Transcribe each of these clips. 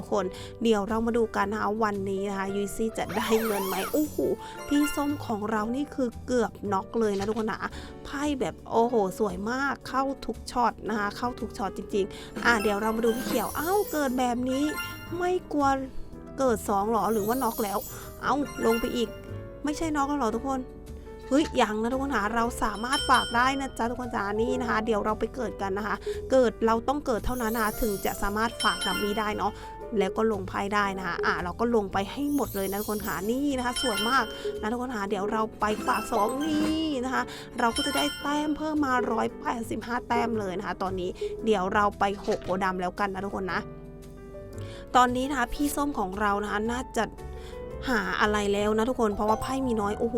ทุกคนเดี๋ยวเรามาดูกันนะคะวันนี้นะคะยุยซี่จะได้เงินไหมโอ้โหพี่ส้มของเรานี่คือเกือบน็อกเลยนะทุกคนนะไพ่แบบโอ้โห สวยมากเข้าทุกช็อตนะคะเข้าทุกช็อตจริงๆ อะเดี๋ยวเรามาดูพี่เขียวเอ้าเกิดแบบนี้ไม่กลัวเกิดสองหรอหรือว่าน็อกแล้ว เอ้าลงไปอีก ไม่ใช่น็อกแล้วหรอทุกคนเฮ้ยยังนะทุกคนนะเราสามารถฝากได้นะจ๊ะทุกคนจ๋านี่นะคะ เดี๋ยวเราไปเกิดกันนะคะ เกิดเราต้องเกิดเท่านั้นนะถึงจะสามารถฝากดัมมี่ได้เนาะ แล้วก็ลงไพ่ได้นะคะอ่าเราก็ลงไปให้หมดเลยนะทุกคนค่ะนี่นะคะสวยมากนะทุกคนค่ะเดี๋ยวเราไปฝากสองนี่นะคะ เราก็จะได้แต้มเพิ่มมา 185 แต้มเลยนะคะ ตอนนี้เดี๋ยวเราไปหกโอดำแล้วกันนะทุกคนนะ ตอนนี้นะคะพี่ส้มของเรานะคะน่าจะหาอะไรแล้วนะทุกคนเพราะว่าไพ่มีน้อยโอ้โห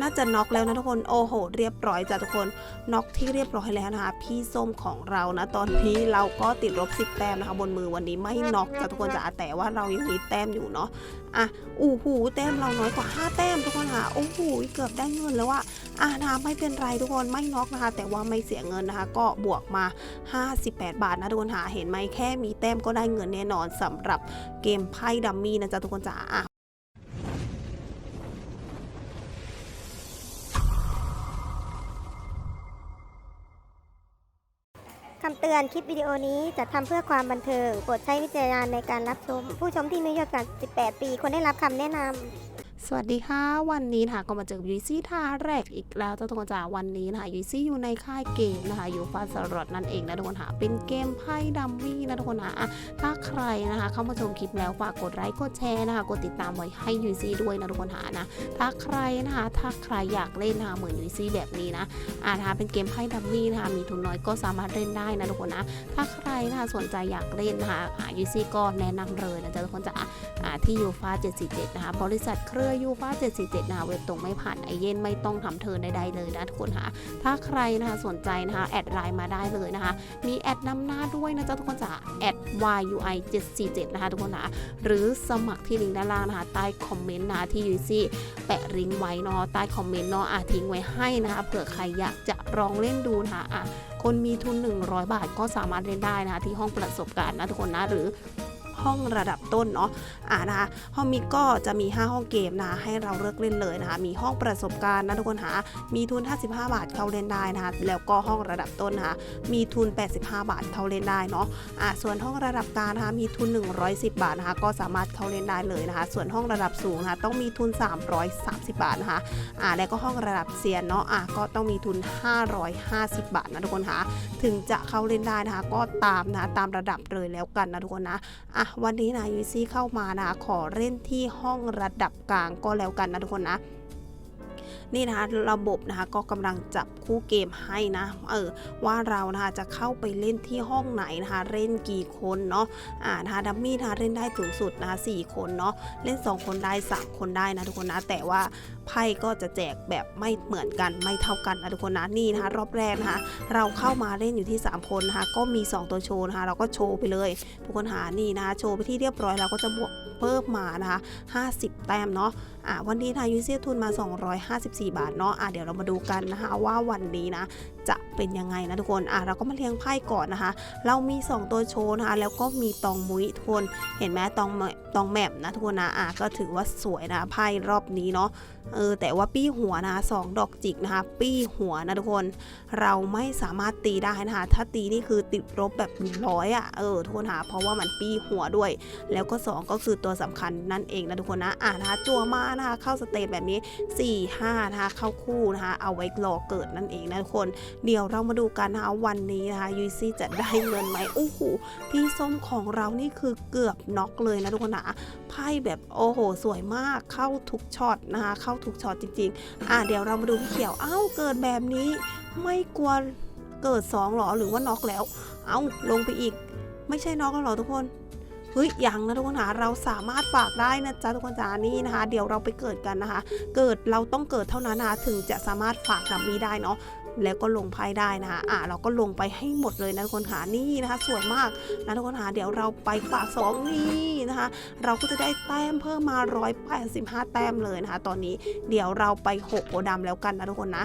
น่าจะน็อกแล้วนะทุกคนโอ้โห เรียบร้อยจ้ะทุกคนน็อกที่เรียบร้อยแล้วนะคะ พี่ส้มของเรานะ ตอนนี้เราก็ติดลบ10แต้มนะคะ บนมือวันนี้ไม่น็อกจ้ะทุกคนจ้ะแต่ว่าเรายังมีแต้มอยู่เนาะอะอู้หูแต้มเราน้อยกว่า 5 แต้มทุกคนค่ะโอ้โหเกือบได้เงินแล้วอะอะนะไม่เป็นไรทุกคนไม่น็อกนะคะ แต่ว่าไม่เสียเงินนะคะ ก็บวกมา 58 บาทนะทุกคนหาเห็นไหมแค่มีแต้มก็ได้เงินแน่นอนสำหรับเกมไพ่ดัมมี่นะจ๊ะทุกคนจ๋าอะ ตือนคลิปวิดีโอนี้จะทำเพื่อความบันเทิงโปรดใช้วิจารณญาณในการรับชม ผู้ชมที่มีอายุต่ำกว่า18 ปีควรได้รับคำแนะนำ สวัสดีค่ะวันนี้นะคะก็มาเจอยุ้ยซี่ท่าแรกอีกแล้วจ้าทุกคนจ๋าวันนี้นะคะยุ้ยซี่อยู่ในค่ายเกมนะคะอยู่ฟาสรอดนั่นเองนะทุกคนค่ะเป็นเกมไพ่ดัมมี่นะทุกคนนะถ้าใครนะคะเข้ามาชมคลิปแล้วฝากกดไลค์กดแชร์นะคะกดติดตามไว้ให้ยุ้ยซี่ด้วยนะทุกคนหานะถ้าใครนะคะถ้าใครอยากเล่นนะคะเหมือนยุ้ยซี่แบบนี้นะอ่านะคะเป็นเกมไพ่ดัมมี่นะคะมีทุนน้อยก็สามารถเล่นได้นะทุกคนนะถ้าใครนะคะสนใจอยากเล่นนะคะอ่ายุ้ยซี่ก็แนะนำเลยนะจ๊ะทุกคนจ๋าอ่าที่อยู่ฟา747นะคะบริษัทเครือยูฟา747นะคะเว็บตรงไม่ผ่านไอเย็นไม่ต้องทำเทิร์นใดๆเลยนะทุกคนค่ะ ถ้าใครนะคะสนใจนะคะแอดไลน์มาได้เลยนะคะ มีแอดนำหน้าด้วยนะจ๊ะทุกคนจ๋าแอด yui 747นะคะทุกคนนะหรือสมัครที่ลิงก์ด้านล่างนะคะใต้คอมเมนต์นะคะที่ยูซี่แปะลิงก์ไว้เนาะใต้คอมเมนต์เนาะอะทิ้งไว้ให้นะคะเผื่อใครอยากจะลองเล่นดูนะคะอะคนมีทุน 100 บาทก็สามารถเล่นได้นะคะที่ห้องประสบการณ์นะทุกคนนะหรือ ห้องระดับต้นเนาะอ่านะคะห้องมิกก็จะมี 5 ห้องเกมนะคะให้เราเลือกเล่นเลยนะคะมีห้องประสบการณ์นะทุกคนหามีทุน 55 บาทเข้าเล่นได้นะคะแล้วก็ห้องระดับต้นนะคะมีทุน 85 บาทเข้าเล่นได้เนาะอ่าส่วนห้องระดับกลางนะคะมีทุน 110 บาทนะคะก็สามารถเข้าเล่นได้เลยนะคะส่วนห้องระดับสูงนะคะต้องมีทุน 330 บาทนะคะอ่าแล้วก็ห้องระดับเซียนเนาะอ่าก็ต้องมีทุน 550 บาทนะทุกคนคะถึงจะเข้าเล่นได้นะคะก็ตามนะตามระดับเลยแล้วกันนะทุกคนนะอะวันนี้นะยูซี่เข้ามานะขอเล่นที่ห้องระดับกลางก็แล้วกันนะทุกคนนะ นี่นะคะระบบนะคะก็กำลังจับคู่เกมให้นะเออว่าเรานะคะจะเข้าไปเล่นที่ห้องไหนนะคะเล่นกี่คนเนาะอ่านะคะดัมมี่นะคะเล่นได้สูงสุดนะคะสี่คนเนาะเล่น 2 คนได้สามคนได้นะทุกคนนะแต่ว่าไพ่ก็จะแจกแบบไม่เหมือนกันไม่เท่ากันนะทุกคนนะนี่นะคะรอบแรกนะคะเราเข้ามาเล่นอยู่ที่ 3 คนนะคะก็มี 2 ตัวโชว์นะคะเราก็โชว์ไปเลยทุกคนหานี่นะคะโชว์ไปที่เรียบร้อยเราก็จะบวกเพิ่มมานะคะ50 แต้มเนาะอะวันนี้ทายูเซียทุนมา 254 บาทเนาะอะเดี๋ยวเรามาดูกันนะคะว่าวันนี้นะจะเป็นยังไงนะทุกคนอะเราก็มาเรียงไพ่ก่อนนะคะ เรามี 2 ตัวโชว์นะคะแล้วก็มีตองมุ้ยทุกคนเห็นไหมตองตองแมปนะทุกคนนะอะก็ถือว่าสวยนะไพ่รอบนี้เนาะเออแต่ว่าปี้หัวนะคะสองดอกจิกนะคะ ปี้หัวนะทุกคน เราไม่สามารถตีได้นะคะ ถ้าตีนี่คือติดลบแบบร้อยอะ่ะเออทุกคนหาเพราะว่ามันปี้หัวด้วย แล้วก็ 2 ก็คือตัวสำคัญนั่นเองนะทุกคนนะอ่านะคะจั่วมานะคะเข้าสเตจแบบนี้ 4 5นะคะเข้าคู่นะคะเอาไว้รอเกิดนั่นเองนะทุกคนเดี๋ยวเรามาดูกันนะคะวันนี้นะคะยูซี่จะได้เงินไหมโอ้โหพี่ส้มของเรานี่คือเกือบน็อกเลยนะทุกคนนะไพ่แบบโอ้โห สวยมากเข้าทุกช็อตนะคะเข้าทุกช็อตจริงๆอ่าเดี๋ยวเรามาดูพี่เขียวเอ้าเกิดแบบนี้ ไม่กลัวเกิด2หรอหรือว่าน็อกแล้ว เอาลงไปอีก ไม่ใช่น็อกแล้วหรอทุกคน เฮ้ยยังนะทุกคนหาเราสามารถฝากได้นะจ๊ะทุกคนจ๋านี่นะคะ เดี๋ยวเราไปเกิดกันนะคะ เกิดเราต้องเกิดเท่านั้นนะคะถึงจะสามารถฝากดัมมี่ได้เนาะแล้วก็ลงไพ่ได้นะคะอ่าเราก็ลงไปให้หมดเลยนะทุกคนหานี่นะคะ สวยมากนะทุกคนหาเดี๋ยวเราไปฝากสองนี่นะคะ เราก็จะได้แต้มเพิ่มมา 185 แต้มเลยนะคะ ตอนนี้เดี๋ยวเราไปหกโอดำแล้วกันนะทุกคนนะ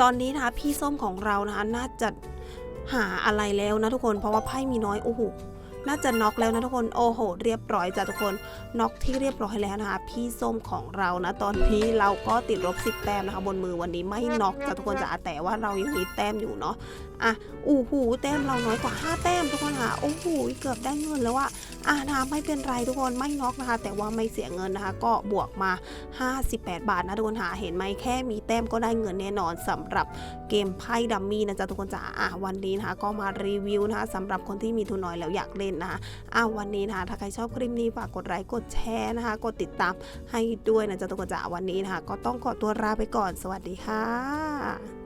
ตอนนี้นะคะพี่ส้มของเรานะคะน่าจะหาอะไรแล้วนะทุกคนเพราะว่าไพ่มีน้อยโอ้โห น่าจะน็อกแล้วนะทุกคนโอ้โห เรียบร้อยจ้ะทุกคนน็อกที่เรียบร้อยแล้วนะคะ พี่ส้มของเรานะ ตอนนี้เราก็ติดลบ10แต้มนะคะบนมือวันนี้ไม่น็อกจ้ะทุกคนจ้ะแต่ว่าเรายังมีแต้มอยู่เนาะอะอู้หูแต้มเราน้อยกว่า 5 แต้มทุกคนค่ะโอ้โหเกือบได้เงินแล้วอะอะนะคะไม่เป็นไรทุกคนไม่น็อกนะคะ แต่ว่าไม่เสียเงินนะคะ ก็บวกมา 58 บาทนะทุกคนหาเห็นไหมแค่มีแต้มก็ได้เงินแน่นอนสำหรับเกมไพ่ดัมมี่นะจ๊ะทุกคนจ๋าอะวันนี้นะคะก็มารีวิวนะคะสำหรับคนที่มีทุนน้อยแล้วอยากเล่นนะคะอะวันนี้นะคะถ้าใครชอบคลิปนี้ฝากกดไลค์กดแชร์นะคะ กดติดตามให้ด้วยนะจ๊ะทุกคนจ๋าวันนี้นะคะก็ต้องขอตัวลาไปก่อนสวัสดีค่ะ